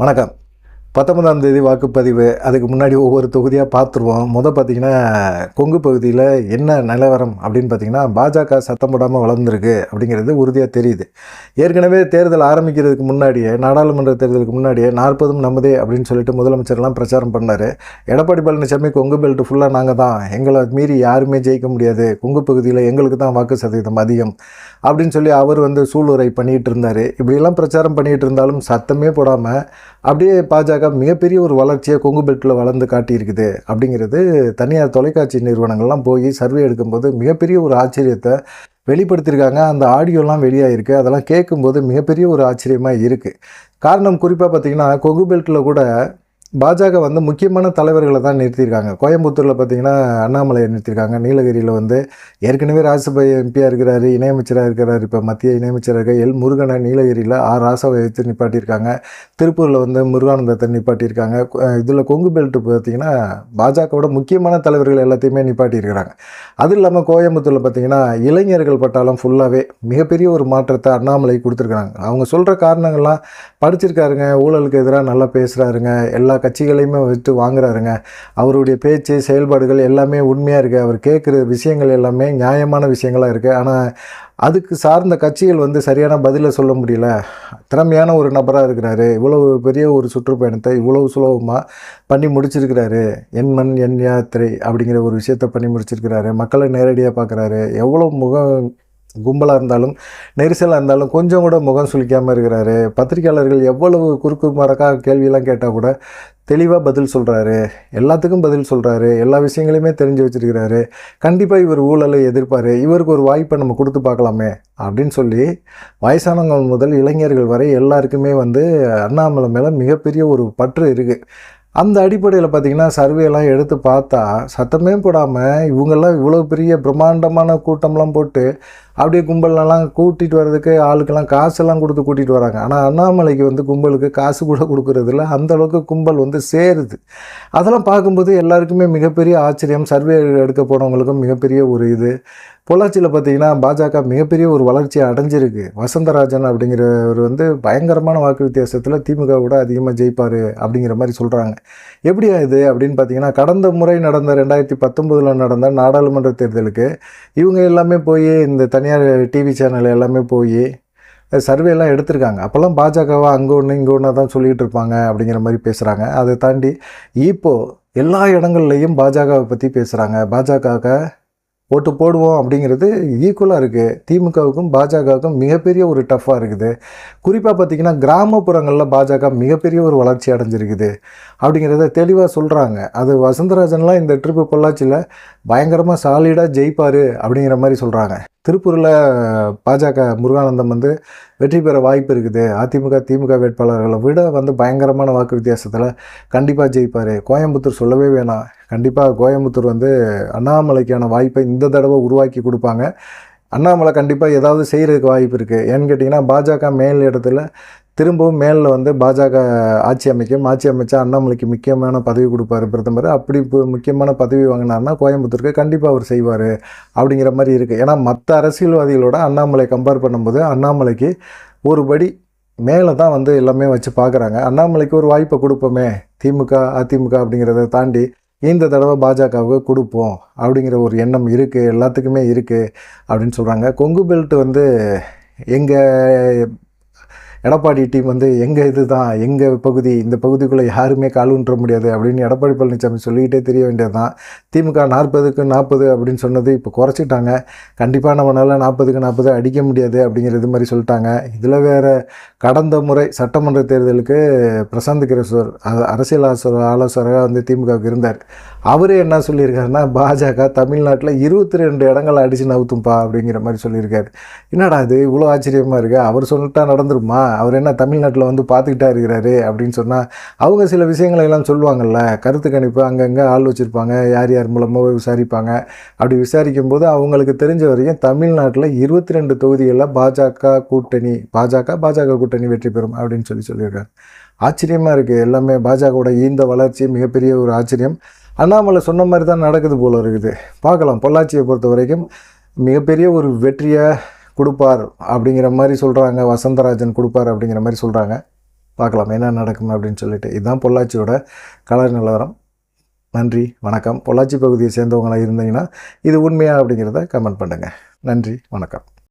வணக்கம். பத்தொன்பதாம் தேதி வாக்குப்பதிவு. அதுக்கு முன்னாடி ஒவ்வொரு தொகுதியாக பார்த்துருவோம். முதல் பார்த்தீங்கன்னா கொங்கு பகுதியில் என்ன நிலவரம் அப்படின்னு பார்த்தீங்கன்னா பாஜக சத்தம் போடாமல் வளர்ந்துருக்கு அப்படிங்கிறது உறுதியாக தெரியுது. ஏற்கனவே தேர்தல் ஆரம்பிக்கிறதுக்கு முன்னாடியே நாடாளுமன்ற தேர்தலுக்கு முன்னாடியே நாற்பதும் நம்மதே அப்படின்னு சொல்லிட்டு முதலமைச்சர்லாம் பிரச்சாரம் பண்ணார். எடப்பாடி பழனிசாமி கொங்கு பெல்ட் ஃபுல்லாக நாங்கள் தான். எங்களை மீறி யாருமே ஜெயிக்க முடியாது. கொங்கு பகுதியில் எங்களுக்கு தான் வாக்கு சதவீதம் அதிகம் அப்படின்னு சொல்லி அவர் வந்து சூளுரை பண்ணிகிட்டு இருந்தார். இப்படியெல்லாம் பிரச்சாரம் பண்ணிகிட்டு இருந்தாலும் சத்தமே போடாமல் அப்படியே பாஜக மிகப்பெரிய ஒரு வளர்ச்சியை கொங்கு பெல்ட்டில் வளர்ந்து காட்டியிருக்குது அப்படிங்கிறது தனியார் தொலைக்காட்சி நிறுவனங்கள்லாம் போய் சர்வே எடுக்கும்போது மிகப்பெரிய ஒரு ஆச்சரியத்தை வெளிப்படுத்தியிருக்காங்க. அந்த ஆடியோலாம் வெளியாகிருக்கு அதெல்லாம் கேட்கும்போது மிகப்பெரிய ஒரு ஆச்சரியமாக இருக்குது காரணம் குறிப்பாக பார்த்தீங்கன்னா கொங்கு பெல்ட்டில் கூட பாஜக வந்து முக்கியமான தலைவர்களை தான் நிறுத்தியிருக்காங்க. கோயம்புத்தூரில் பார்த்தீங்கன்னா அண்ணாமலையை நிறுத்தியிருக்காங்க. நீலகிரியில் வந்து ஏற்கனவே ராஜ்யசபா எம்பியாக இருக்கிறாரு இணையமைச்சராக இருக்கிறார். இப்போ மத்திய இணையமைச்சராக இருக்க எல் முருகனை நீலகிரியில் ஆர் ராசாவை எடுத்து நிப்பாட்டியிருக்காங்க. திருப்பூரில் வந்து முருகானந்தத்தை நிப்பாட்டியிருக்காங்க. இதில் கொங்கு பெல்ட் பார்த்தீங்கன்னா பாஜகவோட முக்கியமான தலைவர்கள் எல்லாத்தையுமே நிப்பாட்டியிருக்கிறாங்க. அது இல்லாமல் கோயம்புத்தூரில் பார்த்தீங்கன்னா இளைஞர்கள் பட்டாலும் ஃபுல்லாகவே மிகப்பெரிய ஒரு மாற்றத்தை அண்ணாமலை கொடுத்துருக்காங்க அவங்க சொல்கிற காரணங்கள்லாம் படிச்சிருக்காருங்க. ஊழலுக்கு எதிராக நல்லா பேசுகிறாருங்க எல்லா கட்சிகளையுமே விட்டு வாங்குறாருங்க. அவருடைய பேச்சு செயல்பாடுகள் எல்லாமே உண்மையாக இருக்குது அவர் கேட்குற விஷயங்கள் எல்லாமே நியாயமான விஷயங்களாக இருக்குது ஆனால் அதுக்கு சார்ந்த கட்சிகள் வந்து சரியான பதிலை சொல்ல முடியல. திறமையான ஒரு நபராக இருக்கிறாரு. இவ்வளவு பெரிய ஒரு சுற்றுப்பயணத்தை இவ்வளவு சுலபமாக பண்ணி முடிச்சிருக்கிறாரு. என் மண் என் யாத்திரை அப்படிங்கிற ஒரு விஷயத்த பண்ணி முடிச்சிருக்கிறாரு. மக்களை நேரடியாக பார்க்குறாரு எவ்வளோ முகம் கும்பலாக இருந்தாலும் நெரிசலாக இருந்தாலும் கொஞ்சம் கூட முகம் சுளிக்காமல் இருக்கிறாரு. பத்திரிக்கையாளர்கள் எவ்வளவு குறுக்கு மறக்காக கேள்வியெல்லாம் கேட்டால் கூட தெளிவாக பதில் சொல்கிறாரு எல்லாத்துக்கும் பதில் சொல்கிறாரு எல்லா விஷயங்களையுமே தெரிஞ்சு வச்சுருக்கிறாரு. கண்டிப்பாக இவர் ஊழலை எதிர்ப்பார். இவருக்கு ஒரு வாய்ப்பை நம்ம கொடுத்து பார்க்கலாமே அப்படின்னு சொல்லி வயசானவங்க முதல் இளைஞர்கள் வரை எல்லாருக்குமே வந்து அண்ணாமலை மேலே மிகப்பெரிய ஒரு பற்று இருக்குது அந்த அடிப்படையில் பார்த்திங்கன்னா சர்வேலாம் எடுத்து பார்த்தா சத்தமே போடாமல் இவங்கெல்லாம் இவ்வளோ பெரிய பிரம்மாண்டமான கூட்டம்லாம் போட்டு அப்படியே கும்பல்லாம் கூட்டிகிட்டு வர்றதுக்கு ஆளுக்கெல்லாம் காசெல்லாம் கொடுத்து கூட்டிகிட்டு வராங்க. ஆனால் அண்ணாமலைக்கு வந்து கும்பலுக்கு காசு கூட கொடுக்குறதில்ல அந்த அளவுக்கு கும்பல் வந்து சேருது. அதெல்லாம் பார்க்கும்போது எல்லாருக்குமே மிகப்பெரிய ஆச்சரியம். சர்வே எடுக்க போனவங்களுக்கும் மிகப்பெரிய ஒரு இது. பொள்ளாச்சியில் பார்த்தீங்கன்னா பாஜக மிகப்பெரிய ஒரு வளர்ச்சியை அடைஞ்சிருக்கு. வசந்தராஜன் அப்படிங்கிறவர் வந்து பயங்கரமான வாக்கு வித்தியாசத்தில் திமுக விட அதிகமாக ஜெயிப்பார் அப்படிங்கிற மாதிரி சொல்கிறாங்க எப்படியா இது அப்படின்னு பார்த்தீங்கன்னா கடந்த முறை நடந்த ரெண்டாயிரத்தி பத்தொம்போதில் நடந்த நாடாளுமன்ற தேர்தலுக்கு இவங்க எல்லாமே போய் இந்த தனியார் டிவி சேனல் எல்லாமே போய் சர்வேலாம் எடுத்திருக்காங்க. அப்போல்லாம் பாஜகவாக அங்கே ஒன்று இங்கே ஒன்று தான் சொல்லிகிட்டு இருப்பாங்க அப்படிங்கிற மாதிரி பேசுகிறாங்க அதை தாண்டி இப்போது எல்லா இடங்கள்லையும் பாஜகவை பற்றி பேசுகிறாங்க பாஜகவுக்கு ஓட்டு போடுவோம் அப்படிங்கிறது ஈக்குவலாக இருக்குது திமுகவுக்கும் பாஜகவுக்கும் மிகப்பெரிய ஒரு டஃப்பாக இருக்குது. குறிப்பாக பார்த்திங்கன்னா கிராமப்புறங்களில் பாஜக மிகப்பெரிய ஒரு வளர்ச்சி அடைஞ்சிருக்குது அப்படிங்கிறத தெளிவாக சொல்கிறாங்க அது வசந்தராஜன்லாம் இந்த ட்ரிப்பு பொள்ளாச்சியில் பயங்கரமாக சாலிடாக ஜெயிப்பார் அப்படிங்கிற மாதிரி சொல்கிறாங்க திருப்பூரில் பாஜக முருகானந்தம் வந்து வெற்றி பெற வாய்ப்பு இருக்குது. அதிமுக திமுக வேட்பாளர்களை விட வந்து பயங்கரமான வாக்கு வித்தியாசத்தில் கண்டிப்பாக ஜெயிப்பார். கோயம்புத்தூர் சொல்லவே வேணாம். கண்டிப்பாக கோயம்புத்தூர் வந்து அண்ணாமலைக்கான வாய்ப்பை இந்த தடவை உருவாக்கி கொடுப்பாங்க. அண்ணாமலை கண்டிப்பாக ஏதாவது செய்கிறதுக்கு வாய்ப்பு இருக்குது ஏன்னு கேட்டிங்கன்னா பாஜக மேல் இடத்துல திரும்பவும் மேலில் வந்து பாஜக ஆட்சி அமைக்கும். ஆட்சி அமைச்சா அண்ணாமலைக்கு முக்கியமான பதவி கொடுப்பாரு பிரதமர். அப்படி இப்போ முக்கியமான பதவி வாங்கினார்னா கோயம்புத்தூருக்கு கண்டிப்பாக அவர் செய்வார் அப்படிங்கிற மாதிரி இருக்குது ஏன்னா மற்ற அரசியல்வாதிகளோட அண்ணாமலை கம்பேர் பண்ணும்போது அண்ணாமலைக்கு ஒரு படி மேலே தான் வந்து எல்லாமே வச்சு பார்க்குறாங்க அண்ணாமலைக்கு ஒரு வாய்ப்பை கொடுப்போமே திமுக அதிமுக அப்படிங்கிறத தாண்டி இந்த தடவை பாஜகவுக்கு கொடுப்போம் அப்படிங்கிற ஒரு எண்ணம் இருக்குது எல்லாத்துக்குமே இருக்குது அப்படின்னு சொல்கிறாங்க கொங்கு பெல்ட் வந்து எங்கள் எடப்பாடி டீம் வந்து எங்கள் இது தான் எங்கள் பகுதி? இந்த பகுதிக்குள்ளே யாருமே கால் ஊன்ற முடியாது அப்படின்னு எடப்பாடி பழனிசாமி சொல்லிக்கிட்டே தெரிய வேண்டியது தான் திமுக நாற்பதுக்கு நாற்பது அப்படின்னு சொன்னது இப்போ குறைச்சிட்டாங்க. கண்டிப்பாக நம்மளால் நாற்பதுக்கு நாற்பது அடிக்க முடியாது அப்படிங்கிறது மாதிரி சொல்லிட்டாங்க. இதில் வேறு கடந்த முறை சட்டமன்ற தேர்தலுக்கு பிரசாந்த் கிரேஸ்வர் அரசியல் ஆலோசகர் ஆலோசகராக வந்து திமுகவுக்கு இருந்தார். அவரே என்ன சொல்லியிருக்காருன்னா பாஜக தமிழ்நாட்டில் இருபத்தி ரெண்டு இடங்களை அடித்து நவுத்தும்பா அப்படிங்கிற மாதிரி சொல்லியிருக்காரு. என்னடா இது? இவ்வளோ ஆச்சரியமாக இருக்குது அவர் சொல்லிட்டா நடந்துருமா? அவர் என்ன தமிழ்நாட்டில் வந்து பார்த்துக்கிட்டா இருக்கிறாரு அப்படின்னு சொன்னால் அவங்க சில விஷயங்களை எல்லாம் சொல்லுவாங்கல்ல கருத்து கணிப்பு அங்கங்கே ஆள் வச்சுருப்பாங்க யார் யார் மூலமாக விசாரிப்பாங்க. அப்படி விசாரிக்கும் போது அவங்களுக்கு தெரிஞ்ச வரைக்கும் தமிழ்நாட்டில் இருபத்தி ரெண்டு தொகுதிகளில் பாஜக கூட்டணி பாஜக பாஜக கூட்டணி வெற்றி பெறும் அப்படின்னு சொல்லி சொல்லியிருக்காரு. ஆச்சரியமாக இருக்குது எல்லாமே பாஜகவோட ஈந்த வளர்ச்சி மிகப்பெரிய ஒரு ஆச்சரியம். அண்ணாமலை சொன்ன மாதிரி தான் நடக்குது போல இருக்குது. பார்க்கலாம். பொள்ளாச்சியை பொறுத்த வரைக்கும் மிகப்பெரிய ஒரு வெற்றியை கொடுப்பார் அப்படிங்கிற மாதிரி சொல்கிறாங்க வசந்தராஜன் கொடுப்பார் அப்படிங்கிற மாதிரி சொல்கிறாங்க பார்க்கலாம் என்ன நடக்கும் அப்படின்னு சொல்லிட்டு. இதுதான் பொள்ளாச்சியோட கலர் நிலவரம். நன்றி வணக்கம். பொள்ளாச்சி பகுதியை சேர்ந்தவங்களாக இருந்தீங்கன்னா இது உண்மையா அப்படிங்கிறத கமெண்ட் பண்ணுங்கள் நன்றி வணக்கம்.